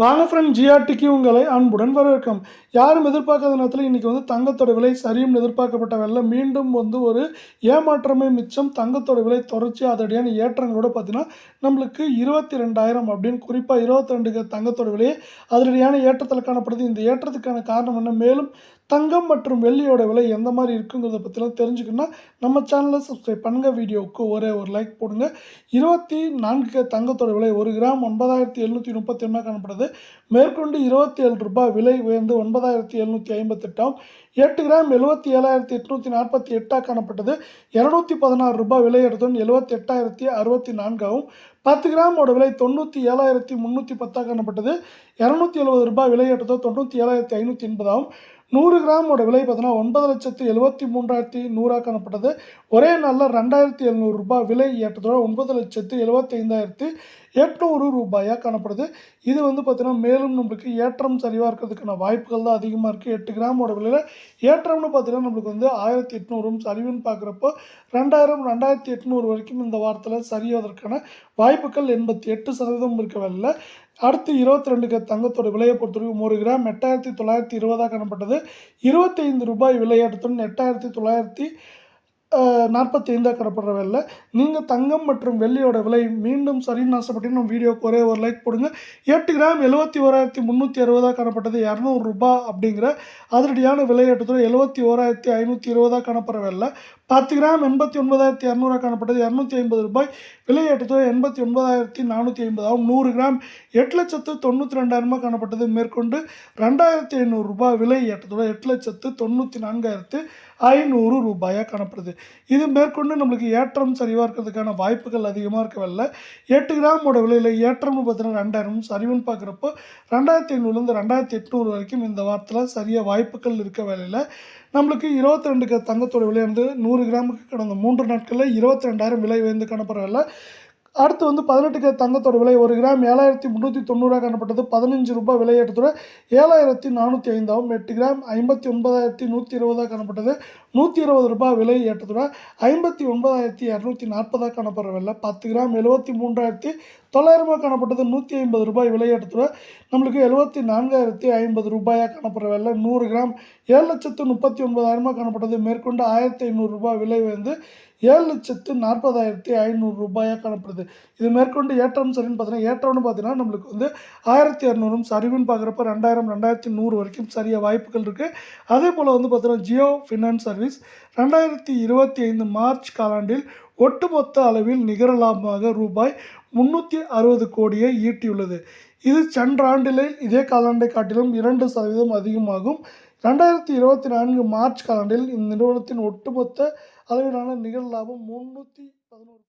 வாங்க ஃப்ரெண்ட் ஜிஆர்டிக்கு உங்களை அன்புடன் வரவேற்கும். யாரும் எதிர்பார்க்காத நேரத்தில் இன்றைக்கி வந்து தங்கத்தோட விலை சரியும் எதிர்பார்க்கப்பட்ட வெள்ள மீண்டும் வந்து ஒரு ஏமாற்றமே மிச்சம் தங்கத்தோட விலை தொடர்ச்சி அதடியான ஏற்றங்களோட பார்த்தீங்கன்னா நம்மளுக்கு இருபத்தி ரெண்டாயிரம் அப்படின்னு குறிப்பாக இருபத்தி ரெண்டுக்கு தங்கத்தோட விலையை அதிரடியான ஏற்றத்தில் காணப்படுது. இந்த ஏற்றத்துக்கான காரணம் என்ன? மேலும் தங்கம் மற்றும் வெள்ளியோட விலை எந்த மாதிரி இருக்குங்கிறத பற்றிலாம் தெரிஞ்சுக்கணும்னா நம்ம சேனலை சப்ஸ்கிரைப் பண்ணுங்கள் வீடியோவுக்கு ஒரே ஒரு லைக் போடுங்க. இருபத்தி நான்கு தங்கத்தோட விலை ஒரு கிராம் ஒன்பதாயிரத்தி எழுநூற்றி முப்பத்தி ஒன்றா காணப்படுது. மேற்கொண்டு இருபத்தி ஏழு ரூபாய் விலை உயர்ந்து ஒன்பதாயிரத்தி எழுநூற்றி ஐம்பத்தெட்டாம் எட்டு கிராம் எழுபத்தி ஏழாயிரத்தி எட்நூற்றி நாற்பத்தி எட்டாக காணப்பட்டது. இரநூத்தி பதினாறு ரூபாய் விலை எடுத்தோம் எழுபத்தி எட்டாயிரத்தி அறுபத்தி நான்காகவும் பத்து கிராமோட விலை தொண்ணூற்றி ஏழாயிரத்தி முந்நூற்றி பத்தாக காணப்பட்டது இரநூத்தி எழுபது ரூபாய் விலையேற்றத்தோ தொண்ணூற்றி ஏழாயிரத்தி ஐநூற்றி எண்பதாகவும் நூறு கிராமோட விலை பார்த்தீங்கன்னா ஒன்பது லட்சத்து எழுபத்தி மூன்றாயிரத்தி நூறாக காணப்பட்டது. ஒரே நாளில் ரெண்டாயிரத்தி எழுநூறு ரூபாய் விலை ஏற்றத்தோட ஒன்பது லட்சத்து எழுபத்தைந்தாயிரத்து எட்நூறு ரூபாயாக காணப்படுது. இது வந்து பார்த்திங்கன்னா மேலும் நம்மளுக்கு ஏற்றம் சரிவாக இருக்கிறதுக்கான வாய்ப்புகள் தான் அதிகமாக இருக்குது எட்டு கிராமோட விலையில் ஏற்றம்னு பார்த்தீங்கன்னா நம்மளுக்கு வந்து ஆயிரத்தி எட்நூறும் சரிவுன்னு பார்க்குறப்போ ரெண்டாயிரம் ரெண்டாயிரத்தி எட்நூறு வரைக்கும் இந்த வாரத்தில் சரியாவதற்கான வாய்ப்புகள் எண்பத்தி எட்டு சதவீதம் இருக்க வேலையில் அடுத்து இருபத்தி ரெண்டுக்கு தங்கத்தோட விலையை பொறுத்தவரைக்கும் ஒரு கிராம் எட்டாயிரத்தி தொள்ளாயிரத்தி இருபதாக காணப்பட்டது. இருபத்தைந்து ரூபாய் விலையேற்றத்துடன் எட்டாயிரத்தி தொள்ளாயிரத்தி நாற்பத்தி ஐந்தாக கடப்படுற வேலை நீங்கள் தங்கம் மற்றும் வெள்ளியோட விலை மீண்டும் சரின்னு ஆசைப்பட்டு நம்ம வீடியோக்கு ஒரே ஒரு லைக் போடுங்க. எட்டு கிராம் எழுபத்தி ஓராயிரத்தி முந்நூற்றி அறுபதாக காணப்பட்டது. இரநூறுபா அப்படிங்கிற அதிரடியான விலையேற்றத்தோடு எழுபத்தி ஓராயிரத்தி ஐநூற்றி இருபதாக காணப்படுற வேலை பத்து கிராம் எண்பத்தி ஒன்பதாயிரத்தி இரநூறுவா காணப்பட்டது. இரநூத்தி ஐம்பது ரூபாய். விலையேற்றத்தோடு எண்பத்தி ஒன்பதாயிரத்தி நானூற்றி ஐம்பதாகவும் நூறு கிராம் எட்டு லட்சத்து தொண்ணூற்றி ரெண்டாயிரமாக காணப்பட்டது. மேற்கொண்டு ரெண்டாயிரத்தி ஐநூறு ரூபாய் விலை ஏற்றத்தோட எட்டு லட்சத்து தொண்ணூற்றி நான்காயிரத்து ஐநூறு ரூபாயாக காணப்படுது. இது மேற்கொண்டு நம்மளுக்கு ஏற்றம் சரிவாக இருக்கிறதுக்கான வாய்ப்புகள் அதிகமாக இருக்கவில்லை. எட்டு கிராமோட விலையில் ஏற்றம்னு பார்த்தீங்கன்னா ரெண்டாயிரம் சரிவுன்னு பார்க்குறப்போ ரெண்டாயிரத்தி ஐநூறுலேருந்து ரெண்டாயிரத்தி எட்நூறு வரைக்கும் இந்த வாரத்தில் சரியாக வாய்ப்புகள் இருக்க வேலையில். நம்மளுக்கு இருபத்தி ரெண்டுக்கு தங்கத்தோட விலை வந்து நூறு கிராமுக்கு கடந்த மூன்று நாட்களில் இருபத்தி ரெண்டாயிரம் விலை உயர்ந்து காணப்படவில்லை அடுத்து வந்து பதினெட்டுக்கு தங்கத்தோட விலை ஒரு கிராம் ஏழாயிரத்தி முந்நூற்றி தொண்ணூறாக காணப்பட்டது. பதினஞ்சு ரூபாய் விலை ஏழாயிரத்தி நானூற்றி ஐந்தாகவும் எட்டு கிராம் ஐம்பத்தி ஒன்பதாயிரத்தி நூற்றி இருபதாக காணப்பட்டது. நூற்றி இருபது ரூபாய் விலை ஏற்றத்தோட ஐம்பத்தி ஒன்பதாயிரத்தி இரநூத்தி நாற்பதாக காணப்படுற விலை பத்து கிராம் எழுபத்தி மூன்றாயிரத்தி தொள்ளாயிரமாக காணப்பட்டது நூற்றி ஐம்பது ரூபாய் விலையேற்றத்தோட நம்மளுக்கு எழுபத்தி நான்காயிரத்தி ஐம்பது ரூபாயாக காணப்படுற விலை நூறு கிராம் ஏழு லட்சத்து முப்பத்தி ஒன்பதாயிரமாக காணப்பட்டது. மேற்கொண்டு ஆயிரத்தி ஐநூறு ரூபாய் விலை வந்து ஏழு லட்சத்து நாற்பதாயிரத்தி ஐநூறு ரூபாயாக காணப்படுது. இது மேற்கொண்டு ஏற்றம் சரின்னு பார்த்தீங்கன்னா ஏற்றம்னு பார்த்தீங்கன்னா நம்மளுக்கு வந்து ஆயிரத்தி இரநூறும் சரிவுன்னு பார்க்குறப்ப ரெண்டாயிரம் ரெண்டாயிரத்தி நூறு வரைக்கும் சரியாக வாய்ப்புகள் இருக்குது அதே போல் வந்து பார்த்தீங்கன்னா ஜியோ ஃபினான்ஸ் சர்வீஸ் ரெண்டாயிரத்தி இருபத்தி ஐந்து மார்ச் காலாண்டில் ஒட்டுமொத்த அளவில் நிகர லாபமாக ரூபாய் முன்னூற்றி அறுபது கோடியை ஈட்டியுள்ளது. இது சென்ற ஆண்டிலே இதே காலாண்டை காட்டிலும் இரண்டு சதவீதம் அதிகமாகும். ரெண்டாயிரத்தி இருபத்தி நான்கு மார்ச் காலாண்டில் இந்த நிறுவனத்தின் ஒட்டுமொத்த அளவிலான நிகர லாபம் முன்னூற்றி பதினோரு